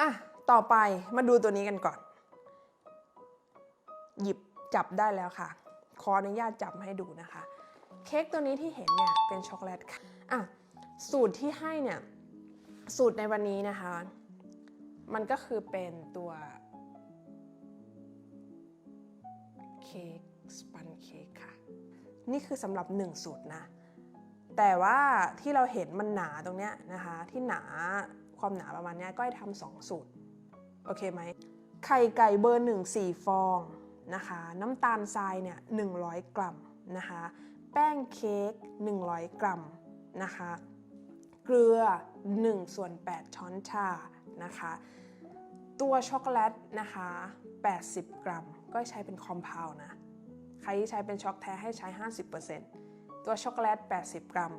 อะ ต่อไปมาดูตัวนี้กันก่อน หยิบจับได้แล้วค่ะ ขออนุญาตจับให้ดูนะคะ เค้กตัวนี้ที่เห็นเนี่ยเป็นช็อกโกแลตค่ะอะ สูตรที่ให้เนี่ย สูตรในวันนี้นะคะ มันก็คือเป็นตัวเค้กสปันเค้กค่ะ นี่คือสำหรับ 1 สูตรนะ แต่ว่าที่เราเห็นมันหนาตรงเนี้ยนะคะ ที่หนา ความหนาประมาณนี้ก็ให้ทำสองสูตร โอเคไหม ไข่ไก่เบอร์1 4ฟองนะคะ น้ำตาลทรายเนี่ย100กรัมนะคะ แป้งเค้ก100กรัมนะคะ เกลือ1ส่วน8ช้อนชานะคะ ตัวช็อกโกแลตนะคะ 80 กรัม ก็ใช้เป็นคอมเพลนะ ใครที่ใช้เป็นช็อกแท้ให้ใช้ 50%ตัวช็อกโกแลต 80 กรัม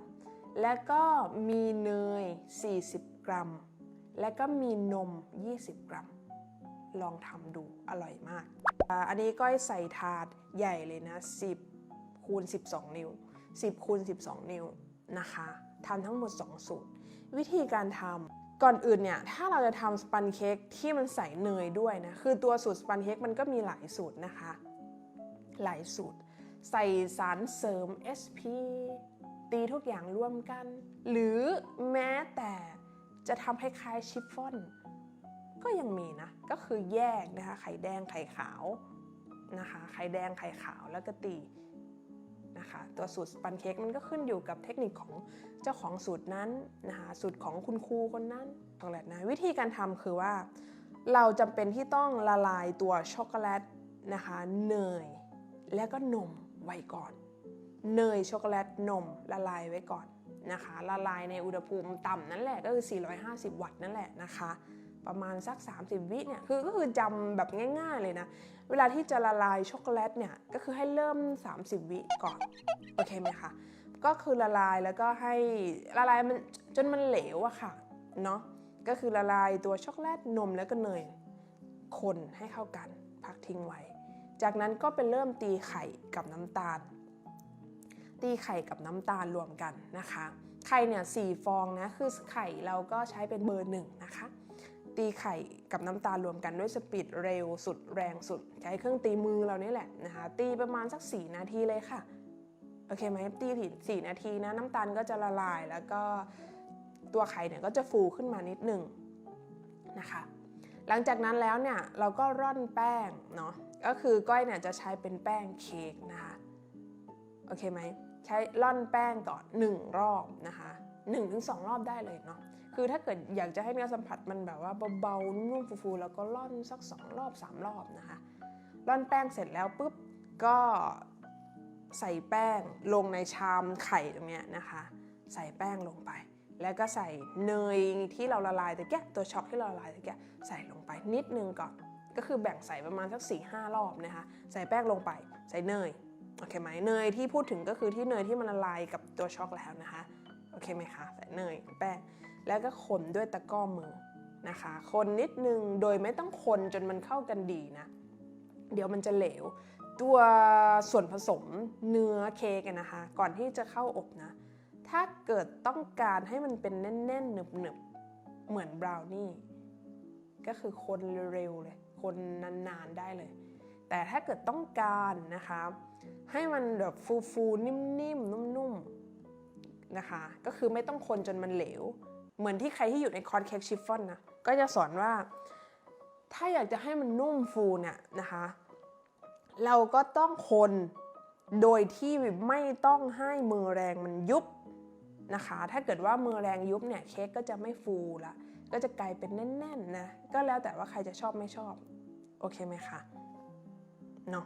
และก็มีเนย 40 กรัม และก็มีนม 20 กรัม ลองทำดูอร่อยมาก อันนี้ก้อยใส่ถาดใหญ่เลยนะ 10คูณ12 นิ้ว 10คูณ12 นิ้วนะคะทำทั้งหมด 2 สูตร วิธีการทำก่อนอื่นเนี่ย ถ้าเราจะทำสปันเค้กที่มันใส่เนยด้วยนะ คือตัวสูตรสปันเค้กมันก็มีหลายสูตรนะคะ หลายสูตร ใส่สารเสริม SP ตีทุกอย่างร่วมกัน หรือแม้แต่ จะทำคล้ายๆชิฟฟ่อน ก็ยังมีนะ ก็คือแยกนะคะไข่แดงไข่ขาวนะคะไข่แดงไข่ขาวแล้วก็ตีนะคะตัวสูตรสปันเค้กมันก็ขึ้นอยู่กับเทคนิคของเจ้าของสูตรนั้นนะคะสูตรของคุณครูคนนั้นช็อกโกแลตนะวิธีการทำคือว่า เราจำเป็นที่ต้องละลายตัวช็อกโกแลตนะคะเนยแล้วก็นมไว้ก่อน เนยช็อกโกแลตนมละลายไว้ก่อน นะคะละลายในอุณหภูมิต่ำนั่นแหละก็คือ 450 วัตต์นั่นแหละนะคะ ประมาณสัก 30 วิเนี่ยคือก็คือจำแบบง่าย ๆเลยนะ เวลาที่จะละลายช็อกโกแลตเนี่ยก็คือให้เริ่ม 30 วิก่อนโอเคไหมคะก็คือละลายแล้วก็ให้ละลายมันจนมันเหลวอะค่ะเนาะก็คือละลายตัวช็อกโกแลตนมแล้วก็เนยคนให้เข้ากันพักทิ้งไว้ จากนั้นก็ไปเริ่มตีไข่กับน้ำตาล ตีไข่กับน้ำตาลรวมกันนะคะ ไข่เนี่ยสฟองนะคือไข่เราก็ใช้เป็นเบอร์หนึ่งนะคะ ตีไข่กับน้ำตาลรวมกันด้วยสปีดเร็วสุดแรงสุด ใช้เครื่องตีมือเรานี่แหละนะคะ ตีประมาณสัก 4 นาทีเลยค่ะโอเคไหมตีถึงสี่นาทีนะน้ำตาลก็จะละลายแล้วก็ตัวไข่เนี่ยก็จะฟูขึ้นมานิดหนึ่งนะคะ หลังจากนั้นแล้วเนี่ยเราก็ร่อนแป้งเนาะก็คือก้อยเนี่ยจะใช้เป็นแป้งเค้กนะคะ โอเคไหม ใช้ร่อนแป้งก่อน 1 รอบนะคะ1-2 รอบได้เลยเนาะคือถ้าเกิดอยากจะให้เนื้อสัมผัสมันแบบว่าเบาๆนุ่มๆฟูๆแล้วก็ร่อนสัก 2 รอบ 3 รอบนะคะร่อนแป้งเสร็จแล้วปุ๊บก็ใส่แป้งลงในชามไข่ตรงเนี้ยนะคะ ใส่แป้งลงไป แล้วก็ใส่เนยที่เราละลายตะแกะตัวช็อกที่เราละลายตะแกะใส่ลงไปนิดนึงก่อน ก็คือแบ่งใส่ประมาณสัก4ี่ห้ารอบนะคะ ใส่แป้งลงไป ใส่เนย โอเคไหมเนยที่พูดถึงก็คือที่เนยที่มันละลายกับตัวช็อกแล้วนะคะโอเคไหมคะใส่เนยแป้งแล้วก็คนด้วยตะก้อมือนะคะ คนนิดนึงโดยไม่ต้องคนจนมันเข้ากันดีนะ เดี๋ยวมันจะเหลว ตัวส่วนผสมเนื้อเค้กนะคะ ก่อนที่จะเข้าอบนะ ถ้าเกิดต้องการให้มันเป็นแน่นๆหนึบๆเหมือนบราวนี่ก็คือคนเร็วๆเลย คนนานๆได้เลย แต่ถ้าเกิดต้องการนะคะ ให้มันแบบฟูๆนิ่มๆนุ่มๆนะคะ ก็คือไม่ต้องคนจนมันเหลว เหมือนที่ใครที่อยู่ในคอนเค้กชิฟฟ่อนนะก็จะสอนว่า ถ้าอยากจะให้มันนุ่มฟูเนี่ยนะคะ เราก็ต้องคนโดยที่ไม่ต้องให้มือแรงมันยุบนะคะ ถ้าเกิดว่ามือแรงยุบเนี่ยเค้กก็จะไม่ฟูละก็จะกลายเป็นแน่นๆนะก็แล้วแต่ว่าใครจะชอบไม่ชอบ โอเคไหมคะ เนาะ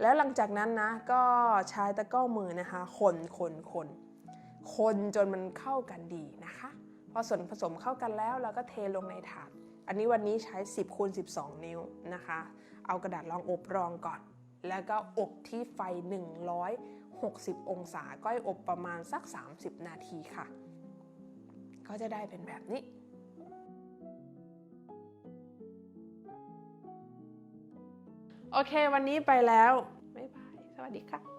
แล้วหลังจากนั้นนะก็ใช้ตะก้อมือนะคะคนคนคนคนจนมันเข้ากันดีนะคะ พอส่วนผสมเข้ากันแล้วเราก็เทลงในถาด อันนี้วันนี้ใช้ 10คูณ12 นิ้วนะคะ เอากระดาษรองอบรองก่อน แล้วก็อบที่ไฟ 160 องศา ก้อยอบประมาณสัก 30 นาทีค่ะ ก็จะได้เป็นแบบนี้ โอเค วันนี้ไปแล้ว บ๊ายบาย สวัสดีค่ะ